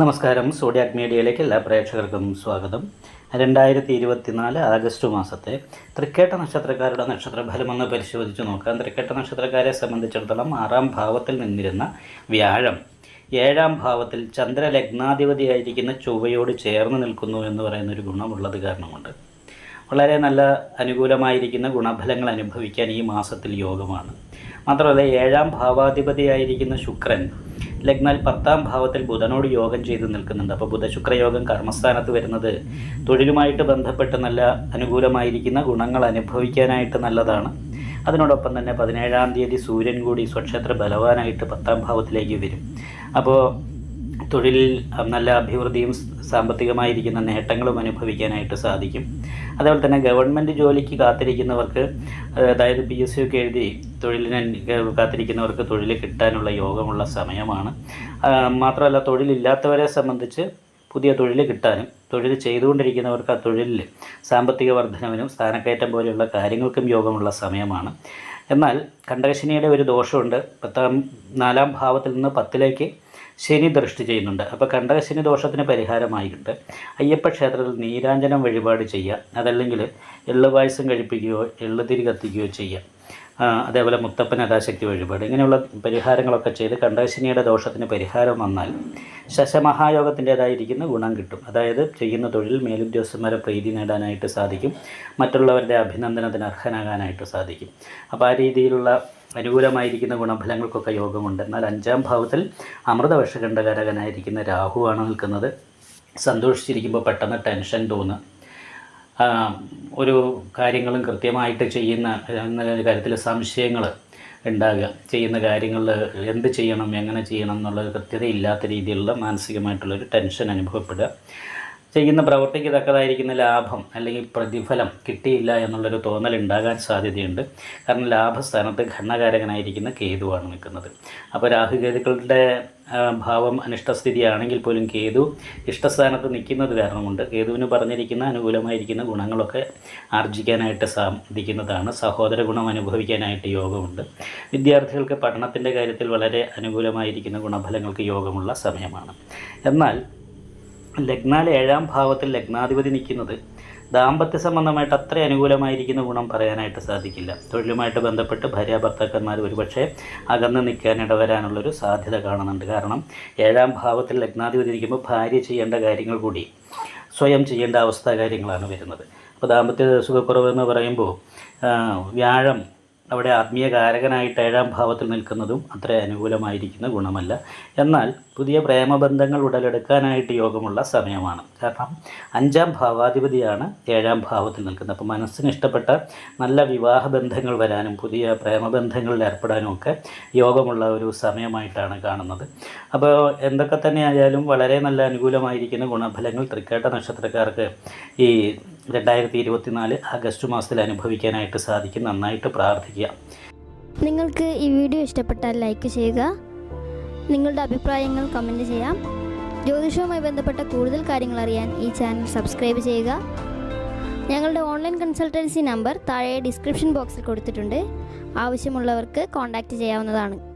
നമസ്കാരം. സോഡിയാക് മീഡിയയിലേക്ക് എല്ലാ പ്രേക്ഷകർക്കും സ്വാഗതം. രണ്ടായിരത്തി ഇരുപത്തിനാല് ആഗസ്റ്റ് മാസത്തെ തൃക്കേട്ട നക്ഷത്രക്കാരുടെ നക്ഷത്രഫലം ഫലമെന്ന് പരിശോധിച്ച് നോക്കാം. തൃക്കേട്ട നക്ഷത്രക്കാരെ സംബന്ധിച്ചിടത്തോളം ആറാം ഭാവത്തിൽ നിന്നിരുന്ന വ്യാഴം. ഏഴാം ഭാവത്തിൽ ചന്ദ്രലഗ്നാധിപതിയായിരിക്കുന്ന ചൊവ്വയോട് ചേർന്ന് നിൽക്കുന്നു എന്ന് പറയുന്ന ഒരു ഗുണമുള്ളത് കാരണമുണ്ട്. വളരെ നല്ല അനുകൂലമായിരിക്കുന്ന ഗുണഫലങ്ങൾ അനുഭവിക്കാൻ ഈ മാസത്തിൽ യോഗമാണ്. മാത്രമല്ല ഏഴാം ഭാവാധിപതിയായിരിക്കുന്ന ശുക്രൻ ലഗ്നാൽ പത്താം ഭാവത്തിൽ ബുധനോട് യോഗം ചെയ്ത് നിൽക്കുന്നുണ്ട്. അപ്പോൾ ബുധശുക്രയോഗം കർമ്മസ്ഥാനത്ത് വരുന്നത് തൊഴിലുമായിട്ട് ബന്ധപ്പെട്ട് നല്ല അനുകൂലമായിരിക്കുന്ന ഗുണങ്ങൾ അനുഭവിക്കാനായിട്ട് നല്ലതാണ്. അതിനോടൊപ്പം തന്നെ പതിനേഴാം തീയതി സൂര്യൻ കൂടി സ്വക്ഷേത്ര ബലവാനായിട്ട് പത്താം ഭാവത്തിലേക്ക് വരും. അപ്പോൾ തൊഴിലിൽ നല്ല അഭിവൃദ്ധിയും സാമ്പത്തികമായിരിക്കുന്ന നേട്ടങ്ങളും അനുഭവിക്കാനായിട്ട് സാധിക്കും. അതേപോലെ തന്നെ ഗവൺമെന്റ് ജോലിക്ക് കാത്തിരിക്കുന്നവർക്ക് അതായത് പി എസ് സി ഒക്കെ എഴുതി തൊഴിലിന് കാത്തിരിക്കുന്നവർക്ക് തൊഴിൽ കിട്ടാനുള്ള യോഗമുള്ള സമയമാണ്. മാത്രമല്ല തൊഴിലില്ലാത്തവരെ സംബന്ധിച്ച് പുതിയ തൊഴിൽ കിട്ടാനും തൊഴിൽ ചെയ്തുകൊണ്ടിരിക്കുന്നവർക്ക് ആ തൊഴിലിൽ സാമ്പത്തിക വർധനവിനും സ്ഥാനക്കയറ്റം പോലെയുള്ള കാര്യങ്ങൾക്കും യോഗമുള്ള സമയമാണ്. എന്നാൽ കണ്ടകശനിയുടെ ഒരു ദോഷമുണ്ട്. പത്താം നാലാം ഭാവത്തിൽ നിന്ന് പത്തിലേക്ക് ശനി ദൃഷ്ടി ചെയ്യുന്നുണ്ട്. അപ്പോൾ കണ്ടകശനി ദോഷത്തിന് പരിഹാരമായിട്ട് അയ്യപ്പ ക്ഷേത്രത്തിൽ നീരാഞ്ജനം വഴിപാട് ചെയ്യുക അതല്ലെങ്കിൽ എള്ള് പായസം കഴിപ്പിക്കുകയോ എള്ളുതിരി കത്തിക്കുകയോ ചെയ്യുക. അതേപോലെ മുത്തപ്പൻ യഥാശക്തി വഴിപാട് ഇങ്ങനെയുള്ള പരിഹാരങ്ങളൊക്കെ ചെയ്ത് കണ്ടകശനിയുടെ ദോഷത്തിന് പരിഹാരം വന്നാൽ ശശമഹായോഗത്തിന്റേതായിരിക്കുന്ന ഗുണം കിട്ടും. അതായത് ചെയ്യുന്ന തൊഴിൽ മേലുദ്യോഗസ്ഥന്മാരെ പ്രീതി നേടാനായിട്ട് സാധിക്കും. മറ്റുള്ളവരുടെ അഭിനന്ദനത്തിന് അർഹനാകാനായിട്ട് സാധിക്കും. അപ്പോൾ ആ രീതിയിലുള്ള അനുകൂലമായിരിക്കുന്ന ഗുണഫലങ്ങൾക്കൊക്കെ യോഗമുണ്ട്. എന്നാൽ അഞ്ചാം ഭാവത്തിൽ അമൃതവർഷകണ്ഠകാരകനായിരിക്കുന്ന രാഹുവാണ് നിൽക്കുന്നത്. സന്തോഷിച്ചിരിക്കുമ്പോൾ പെട്ടെന്ന് ടെൻഷൻ തോന്നുക. ഒരു കാര്യങ്ങളും കൃത്യമായിട്ട് ചെയ്യുന്ന എന്ന കാര്യത്തിൽ സംശയങ്ങൾ ഉണ്ടാകുക. ചെയ്യുന്ന കാര്യങ്ങളിൽ എന്ത് ചെയ്യണം എങ്ങനെ ചെയ്യണം എന്നുള്ള കൃത്യതയില്ലാത്ത രീതിയിലുള്ള മാനസികമായിട്ടുള്ളൊരു ടെൻഷൻ അനുഭവപ്പെടുക. ചെയ്യുന്ന പ്രവൃത്തിക്ക് തക്കതായിരിക്കുന്ന ലാഭം അല്ലെങ്കിൽ പ്രതിഫലം കിട്ടിയില്ല എന്നുള്ളൊരു തോന്നൽ ഉണ്ടാകാൻ സാധ്യതയുണ്ട്. കാരണം ലാഭസ്ഥാനത്ത് ഘണ്ണകാരകനായിരിക്കുന്ന കേതുവാണ് നിൽക്കുന്നത്. അപ്പോൾ രാഹുകേതുക്കളുടെ ഭാവം അനിഷ്ടസ്ഥിതിയാണെങ്കിൽ പോലും കേതു ഇഷ്ടസ്ഥാനത്ത് നിൽക്കുന്നത് കാരണമുണ്ട്. കേതുവിന് പറഞ്ഞിരിക്കുന്ന അനുകൂലമായിരിക്കുന്ന ഗുണങ്ങളൊക്കെ ആർജിക്കാനായിട്ട് സാധിക്കുന്നതാണ്. സഹോദര ഗുണം അനുഭവിക്കാനായിട്ട് യോഗമുണ്ട്. വിദ്യാർത്ഥികൾക്ക് പഠനത്തിന്റെ കാര്യത്തിൽ വളരെ അനുകൂലമായിരിക്കുന്ന ഗുണഫലങ്ങൾക്ക് യോഗമുള്ള സമയമാണ്. എന്നാൽ ലഗ്നാൽ ഏഴാം ഭാവത്തിൽ ലഗ്നാധിപതി നിൽക്കുന്നത് ദാമ്പത്യ സംബന്ധമായിട്ട് അത്ര അനുകൂലമായിരിക്കുന്ന ഗുണം പറയാനായിട്ട് സാധിക്കില്ല. തൊഴിലുമായിട്ട് ബന്ധപ്പെട്ട് ഭാര്യ ഭർത്താക്കന്മാർ ഒരുപക്ഷെ അകന്ന് നിൽക്കാൻ ഇടവരാനുള്ളൊരു സാധ്യത കാണുന്നുണ്ട്. കാരണം ഏഴാം ഭാവത്തിൽ ലഗ്നാധിപതി ഇരിക്കുമ്പോൾ ഭാര്യ ചെയ്യേണ്ട കാര്യങ്ങൾ കൂടി സ്വയം ചെയ്യേണ്ട അവസ്ഥ കാര്യങ്ങളാണ് വരുന്നത്. അപ്പോൾ ദാമ്പത്യ സുഖക്കുറവ് എന്ന് പറയുമ്പോൾ വ്യാഴം അവിടെ ആത്മീയ കാരകനായിട്ട് ഏഴാം ഭാവത്തിൽ നിൽക്കുന്നതും അത്ര അനുകൂലമായിരിക്കുന്ന ഗുണമല്ല. എന്നാൽ പുതിയ പ്രേമബന്ധങ്ങൾ ഉടലെടുക്കാനായിട്ട് യോഗമുള്ള സമയമാണ്. കാരണം അഞ്ചാം ഭാവാധിപതിയാണ് ഏഴാം ഭാവത്തിൽ നിൽക്കുന്നത്. അപ്പോൾ മനസ്സിന് ഇഷ്ടപ്പെട്ട നല്ല വിവാഹ ബന്ധങ്ങൾ വരാനും പുതിയ പ്രേമബന്ധങ്ങളിൽ ഏർപ്പെടാനും ഒക്കെ യോഗമുള്ള ഒരു സമയമായിട്ടാണ് കാണുന്നത്. അപ്പോൾ എന്തൊക്കെ തന്നെ ആയാലും വളരെ നല്ല അനുകൂലമായിരിക്കുന്ന ഗുണഫലങ്ങൾ തൃക്കേട്ട നക്ഷത്രക്കാർക്ക് ഈ രണ്ടായിരത്തി ഇരുപത്തിനാല് ആഗസ്റ്റ് മാസത്തിൽ അനുഭവിക്കാനായിട്ട് സാധിക്കും. നന്നായിട്ട് പ്രാർത്ഥിക്കുക. നിങ്ങൾക്ക് ഈ വീഡിയോ ഇഷ്ടപ്പെട്ടാൽ ലൈക്ക് ചെയ്യുക. നിങ്ങളുടെ അഭിപ്രായങ്ങൾ കമന്റ് ചെയ്യാം. ജ്യോതിഷവുമായി ബന്ധപ്പെട്ട കൂടുതൽ കാര്യങ്ങൾ അറിയാൻ ഈ ചാനൽ സബ്സ്ക്രൈബ് ചെയ്യുക. ഞങ്ങളുടെ ഓൺലൈൻ കൺസൾട്ടൻസി നമ്പർ താഴെ ഡിസ്ക്രിപ്ഷൻ ബോക്സിൽ കൊടുത്തിട്ടുണ്ട്. ആവശ്യമുള്ളവർക്ക് കോൺടാക്റ്റ് ചെയ്യാവുന്നതാണ്.